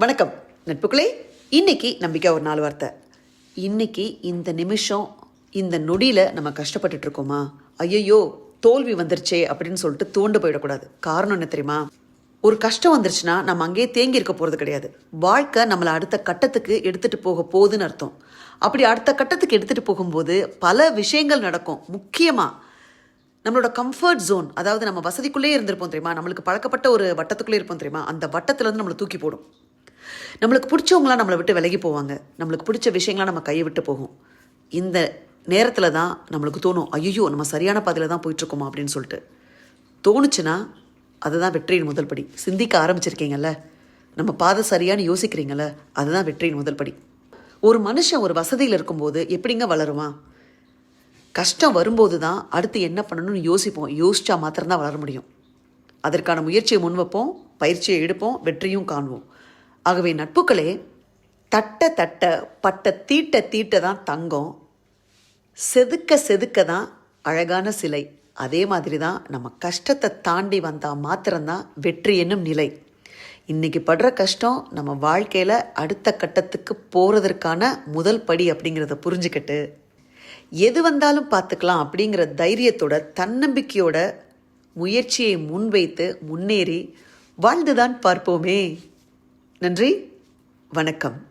வணக்கம் நட்புகளே இன்னைக்கு நம்பிக்கை ஒரு நாள் வார்த்தை. இன்னைக்கு இந்த நிமிஷம் இந்த நொடியில் நம்ம கஷ்டப்பட்டுட்டு இருக்கோமா? ஐயையோ தோல்வி வந்துருச்சே அப்படின்னு சொல்லிட்டு தூண்டு போயிடக்கூடாது. காரணம் என்ன தெரியுமா? ஒரு கஷ்டம் வந்துருச்சுன்னா நம்ம அங்கேயே தேங்கி இருக்க போகிறது கிடையாது. வாழ்க்கை நம்மளை அடுத்த கட்டத்துக்கு எடுத்துகிட்டு போக போகுதுன்னு அர்த்தம். அப்படி அடுத்த கட்டத்துக்கு எடுத்துகிட்டு போகும்போது பல விஷயங்கள் நடக்கும். முக்கியமாக நம்மளோட கம்ஃபர்ட் ஜோன் அதாவது நம்ம வசதிக்குள்ளே இருந்திருப்போம் தெரியுமா? நம்மளுக்கு பழக்கப்பட்ட ஒரு வட்டத்துக்குள்ளே இருப்போம் தெரியுமா? அந்த வட்டத்துலேருந்து நம்மளை தூக்கி போடும். நம்மளுக்கு பிடிச்சவங்களாம் நம்மளை விட்டு விலகி போவாங்க. நம்மளுக்கு பிடிச்ச விஷயங்களாம் நம்ம கையை விட்டு போகும். இந்த நேரத்தில் தான் நம்மளுக்கு தோணும் ஐயோ நம்ம சரியான பாதையில் தான் போயிட்டுருக்கோமா? அப்படின்னு சொல்லிட்டு. தோணுச்சுன்னா அதுதான் வெற்றியின் முதல் படி. சிந்திக்க ஆரம்பிச்சிருக்கீங்கல்ல? நம்ம பாதை சரியான்னு யோசிக்கிறீங்கள அதுதான் வெற்றியின் முதல் படி. ஒரு மனுஷன் ஒரு வசதியில் இருக்கும்போது எப்படிங்க வளருவான்? கஷ்டம் வரும்போது தான் அடுத்து என்ன பண்ணணும்னு யோசிப்போம். யோசித்தா மாத்திரம்தான் வளர முடியும். அதற்கான முயற்சியை முன்வைப்போம் பயிற்சியை எடுப்போம் வெற்றியும் காண்போம். ஆகவே நட்புகளே தட்ட தட்ட பட்ட தீட்ட தீட்ட தான் தங்கம். செதுக்க செதுக்க தான் அழகான சிலை. அதே மாதிரி தான் நம்ம கஷ்டத்தை தாண்டி வந்தால் மாத்திரம்தான் வெற்றி என்னும் நிலை. இன்றைக்கி படுற கஷ்டம் நம்ம வாழ்க்கையில் அடுத்த கட்டத்துக்கு போகிறதற்கான முதல் படி அப்படிங்கிறத புரிஞ்சுக்கிட்டு எது வந்தாலும் பார்த்துக்கலாம் அப்படிங்கிற தைரியத்தோட தன்னம்பிக்கையோட முயற்சியை முன்வைத்து முன்னேறி வாழ்ந்துதான் பார்ப்போமே. நன்றி. வணக்கம்.